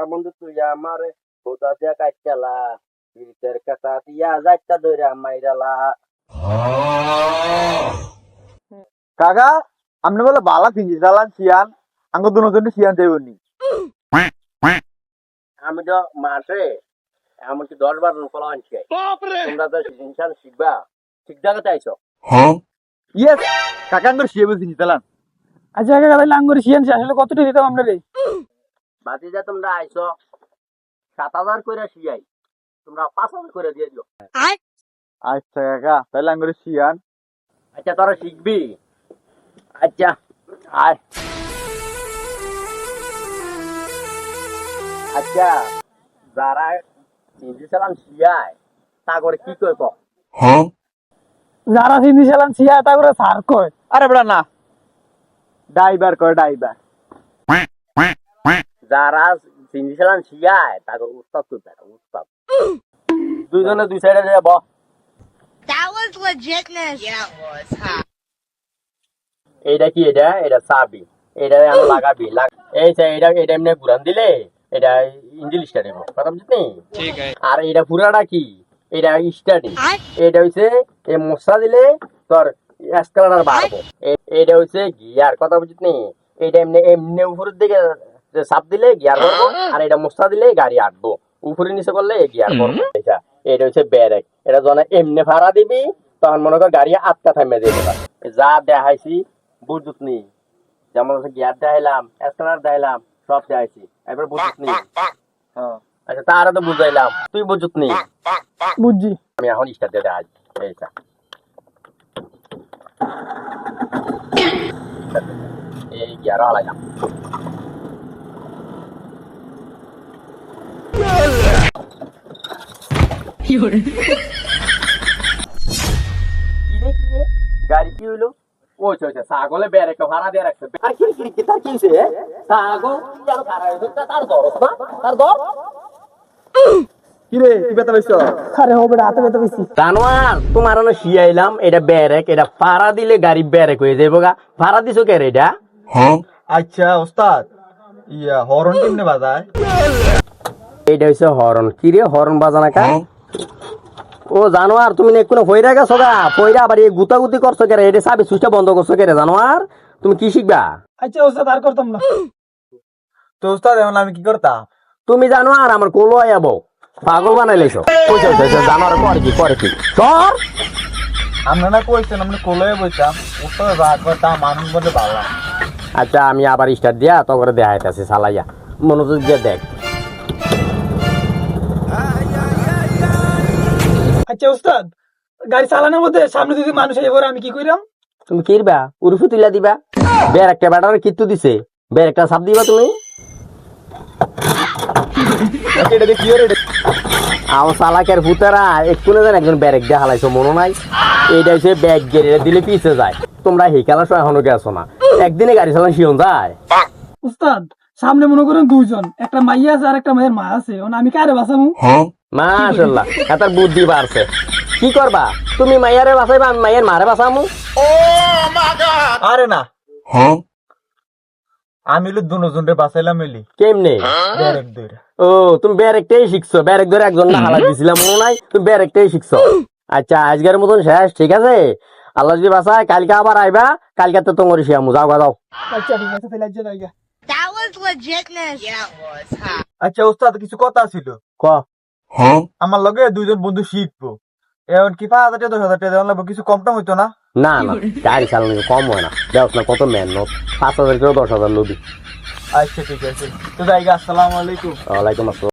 না বন্ধু তুই আমার কোথা দিয়ে কাটচালা বিরিতের কাটা দিয়া যাইতা ধরে মাইরালা কাকা আপনি বলে বালা পিঞ্জি চালান সিয়ান আঙ্গ দুজন সিয়ান যাইবনি আমি তো মাসে এমনকি দশ বার ফলা আনছি তোমরা তো ইনসান শিখবা ঠিক জায়গাতে আইছো ইয়েস কাকা আঙ্গুর সিয়াবে পিঞ্জি চালান আচ্ছা কাকা তাহলে আঙ্গুর শিয়ান আসলে কতটা দিতাম আমরা যা তোমরা আইছো সাত হাজার করে শিয়াই। তোমরা পাঁচ হাজার করে দিয়ে দিও। আচ্ছা কাকা তাহলে আঙ্গুর সিয়ান আচ্ছা তোরা শিখবি। আচ্ছা আয়। আচ্ছা যারা হিন্দি সালাম শিয়ায় তা করে কি কয় ক? যারা হিন্দি চালান শিয়া তা করে সার কয়। আরে বড়া না। ড্রাইভার কয় ড্রাইভার। যারা হিন্দি সালাম শিয়ায় তা করে উস্তাদ কই বেটা উস্তাদ। দুইজনে দুই সাইডে যাব? এইটা কি এটা? এটা চাবি। এটা আমি লাগাবি এই এটা এটা এমনি ঘুরান দিলে এটা ইঞ্জিল স্টার্ট কথা বুঝলি? আর এটা পুরাটা কি? এটা স্টার্টিং এটা হইছে এই মশলা দিলে তোর এসকালেটার বাড়বো। এটা হইছে গিয়ার কথা বুঝলি? এটা এমনি এমনি উপরের দিকে যে চাপ দিলে গিয়ার করব আর এটা মশলা দিলে গাড়ি আটবো উপরে নিচে করলে গিয়ার করব এটা এটা হচ্ছে ব্যারেক এটা যখন এমনি ভাড়া দিবি তখন মনে কর গাড়ি আটকা থামে দেবে। যা দেখাইছি বুঝুত নি। যেমন হচ্ছে গিয়ার দেখাইলাম এসকালার দেখাইলাম সব দেখাইছি। এবার বুঝুত নি। হ্যাঁ। আচ্ছা তারা তো বুঝাইলাম তুই বুঝুত নি? বুঝছি আমি এখন স্টার্ট দিয়ে দেখাই এইটা এই গিয়ার আলাইলাম গাড়ি কি হইল ছাগলে বেড়ে ভাড়া দিয়ে রাখছে আর কি কি কি তার কি ছাগল তার দরস না তার দর কি কি বেতা পাইছ আরে হবে হাতে বেতে বেশি জানোয়ার তোমার শিয়াইলাম এটা ব্যারেক এটা ভাড়া দিলে গাড়ি ব্যারেক হয়ে যাব গা ভাড়া দিছো কে রে এটা আচ্ছা ওস্তাদ ইয়া হরন কেমনে বাজায় এটা হচ্ছে হরন কি রে হরন বাজানা কা ও জানোয়ার তুমি না কোনো হইরা গেছো গা? পয়রা আবার এই গুতাগুতি করছ কে রে এটা সাবি সুইচটা বন্ধ করছ কে রে জানোয়ার? তুমি কি শিখবা? আচ্ছা ওস্তাদ আর করতাম না। তো ওস্তাদ এখন আমি কি করতাম? তুমি জানোয়ার আমার কোলো আয়াবো পাগল বানাই লাইছো কইছো কইছো জানোয়ার করে কি করে কি? সর আমরা না কইছেন আমরা কোলয়ে বইতাম। ওস্তাদ রাগ করতাম মানুষ বলে ভালো আচ্ছা আমি আবার স্টার্ট দিয়া তো করে দেখাইতেছি সালাইয়া মনোযোগ দিয়ে দেখ। আচ্ছা ওস্তাদ গাড়ি চালানোর মধ্যে সামনে যদি মানুষ এবার আমি কি কইরাম? তুমি কিরবা? উরুফু তুইলা দিবা? বের একটা ব্যাটার কিত্তু দিছে। বের একটা সাপ দিবা তুমি। আমার সালাকের ভূতেরা একটু না একজন ব্যারেক দিয়ে হালাইছো মনে নাই? এইটা হচ্ছে ব্যাগ গেড়ে দিলে পিছে যায়। তোমরা হেকালা সময় এখনও গেছো না। একদিনে গাড়ি চালান শিওন যায়? উস্তাদ সামনে মনে করেন দুইজন একটা মাইয়া আছে আর একটা মায়ের মা আছে। আমি কারে বাঁচামু? মাশাল্লাহ এটার বুদ্ধি বাড়ছে। কি করবা? তুমি মাইয়ারে বাঁচাইবা আমি মাইয়ের মারে বাঁচামু? আরে না। আমি হলো দুজন রে বাঁচাইলাম মিলি কেমনে? দইরা ও তুমি ব্যারেকটাই শিখছো। ব্যারেক ধরে একজন না হালাই দিছিলাম মনে নাই? তুমি ব্যারেকটাই শিখছো। আচ্ছা আজকের মতন শেষ ঠিক আছে? আল্লাহ যদি বাসায় কালকে আবার আইবা কালকে তো তোমার শিয়ামু। যাও গা যাও। আচ্ছা ঠিক আছে তাহলে আজ্জা জায়গা That was legitness. Yeah, it was. আচ্ছা ওস্তাদ কিছু কথা ছিল? ক? আমার লগে দুইজন বন্ধু শিখব। এখন কি পাঁচ হাজার দশ হাজার টাকা দেওয়া লাগবে কিছু কম টম হইতো না? না না গাড়ি চালানো কম হয় না। দেখ না কত মেহনত। পাঁচ হাজার কেউ দশ হাজার লবি। আচ্ছা ঠিক আছে। তো যাই আসসালামু আলাইকুম। ওয়ালাইকুম আসসালাম।